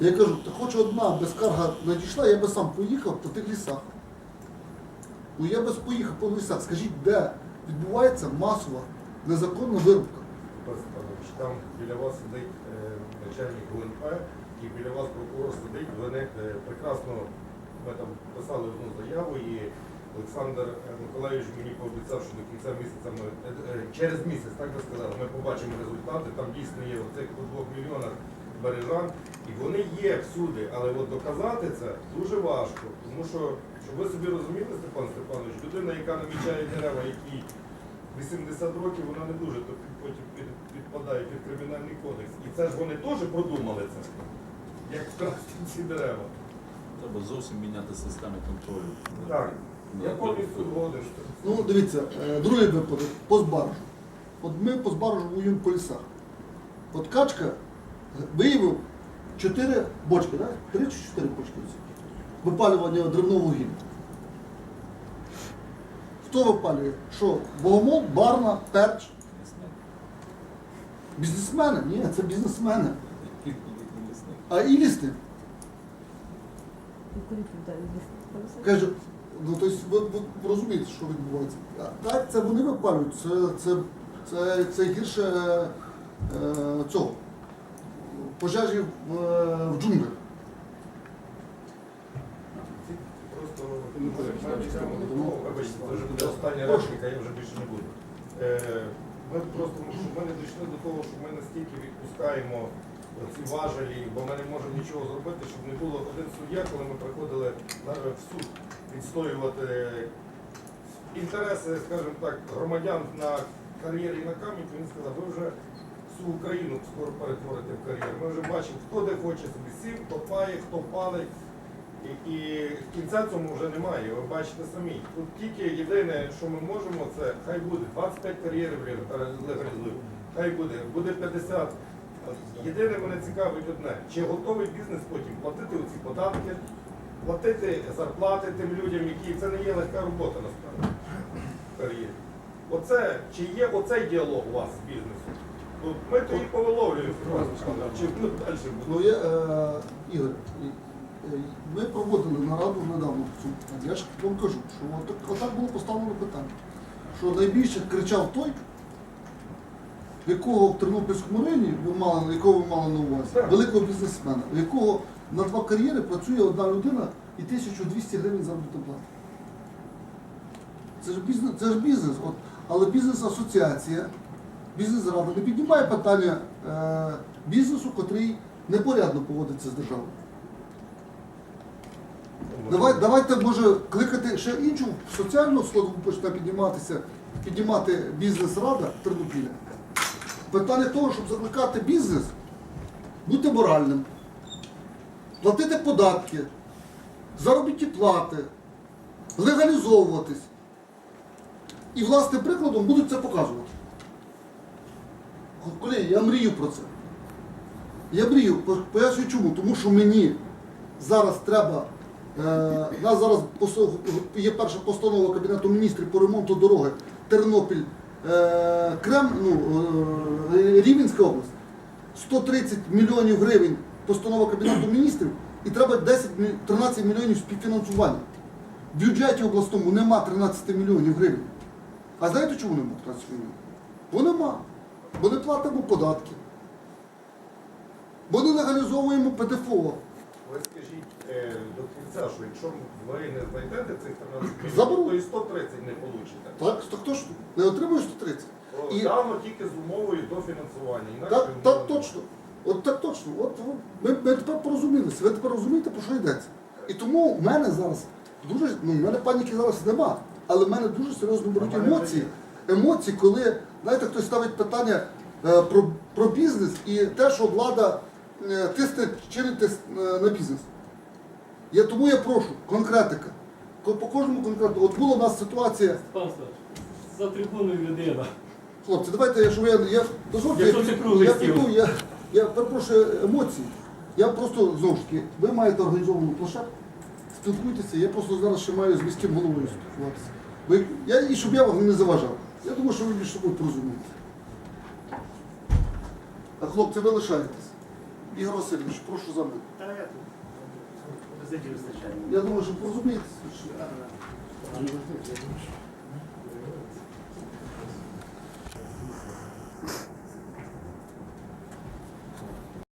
Я кажу, та хоч одна безкарга надійшла, я би сам поїхав по тих лісах. Ну я би поїхав по лісах. Скажіть, де відбувається масова незаконна вирубка? Там біля вас сидить е, начальник ГУНП і біля вас прокурор сидить. Вони е, прекрасно ми там писали одну заяву і Олександр е, Миколаївич мені пообіцяв, що до кінця місяця ми через місяць, так би сказали, ми побачимо результати. Там дійсно є оцих по двох мільйонах бережан, і вони є всюди, але от доказати це дуже важко. Тому що, щоб ви собі розуміли, Степан Степанович, людина, яка намічає дерева, які 80 років вона не дуже то потім підпадає під кримінальний кодекс. І це ж вони теж продумали це, як вкрасти ці дерева. Треба зовсім міняти систему контролю. Так, я повністю згоден. Ну, дивіться, е, другий випадок по збаржу. От ми по збаржу воюємо по лісах. От качка виявив 4 бочки, так? 3 чи 4 бочки випалювання древного вугілля. Хто випалює? Що? Богомол, Барна, Перч? Бізнесмени? Ні, це бізнесмени. А і лісник. Каже, ну тобто ви, ви розумієте, що відбувається. А Так, це вони випалюють, це, це, це, це гірше е, е, цього. Пожежі в, е, в джунглях. Це вже буде остання репліка, я вже більше не буду. Е, Ми просто ми не дійшли до того, що ми настільки відпускаємо ці важелі, бо ми не можемо нічого зробити, щоб не було один суддя, коли ми приходили на- в суд відстоювати інтереси, скажімо так, громадян на кар'єрі на камінь, він сказав, ви вже всю Україну скоро перетворите в кар'єр. Ми вже бачимо, хто де хоче собі сів, хто пає, хто палить. І, і кінця цьому вже немає, ви бачите самі. Тут тільки єдине, що ми можемо, це хай буде 25 кар'єрів легалізуємо, хай буде, буде 50. Єдине мене цікавить одне, чи готовий бізнес потім платити оці податки, платити зарплати тим людям, які це не є легка робота насправді в кар'єрі. Оце, чи є оцей діалог у вас з бізнесом? Ну, ми то і повиловлюємо, ми далі Ну, я, е, Ігор, е, ми проводили нараду недавно в питанні. Я ж вам кажу, що отак, отак було поставлено питання. Що найбільше кричав той, в якого в Тернопільському районі ви мали, якого ви мали на увазі, великого бізнесмена, в якого на два кар'єри працює одна людина і 1200 гривень заробітна плата. Це ж бізнес, це ж бізнес. От, але бізнес-асоціація, бізнес-рада не піднімає питання е, бізнесу, котрий непорядно поводиться з державою. Давай, давайте, може, кликати ще іншу соціальну складову почне підніматися, піднімати бізнес-рада Тернопіля. Питання того, щоб закликати бізнес, бути моральним, платити податки, заробітні плати, легалізовуватись. І власним прикладом будуть це показувати. Колеги, я мрію про це. Я мрію, по- пояснюю чому. Тому що мені зараз треба. Е, у нас зараз є перша постанова Кабінету міністрів по ремонту дороги Тернопіль, е, Крем, ну, е, Рівненська область. 130 мільйонів гривень постанова Кабінету міністрів і треба 10, 13 мільйонів співфінансування. В бюджеті обласному нема 13 мільйонів гривень. А знаєте чому нема 13 мільйонів? Бо нема. Бо не платимо податки. Бо не легалізовуємо ПДФО. Ви скажіть е, до кінця, що якщо ви не знайдете цих 13 мільйонів, то і 130 не получите. Так, то хто ж не отримує 130? І- Дано тільки з умовою дофінансування. Інакше Так, так точно. От так точно. От ви- ми, ми тепер порозумілися. Ви тепер розумієте, про що йдеться. І тому в мене зараз дуже, ну, в мене паніки зараз нема, але в мене дуже серйозно беруть А в мене емоції. Емоції, коли, знаєте, хтось ставить питання е, про, про бізнес і те, що влада е, тисне, чинить е, на бізнес. Я, тому я прошу, конкретика. По кожному конкретно. От була у нас ситуація, за трибуною людина. Хлопці, давайте, я, щоб я, я дозвольте, я піду, я, я перепрошую емоції. Я просто знову ж таки, ви маєте організовану площадку, спілкуйтеся, я просто зараз ще маю з міським головою спілкуватися. Я, і щоб я вам не заважав. Я думаю, що ви між собою порозумієте. А хлопці, ви лишаєтесь. Ігор Васильович, прошу за мене. Та я тут. Я думаю, що порозумієтесь.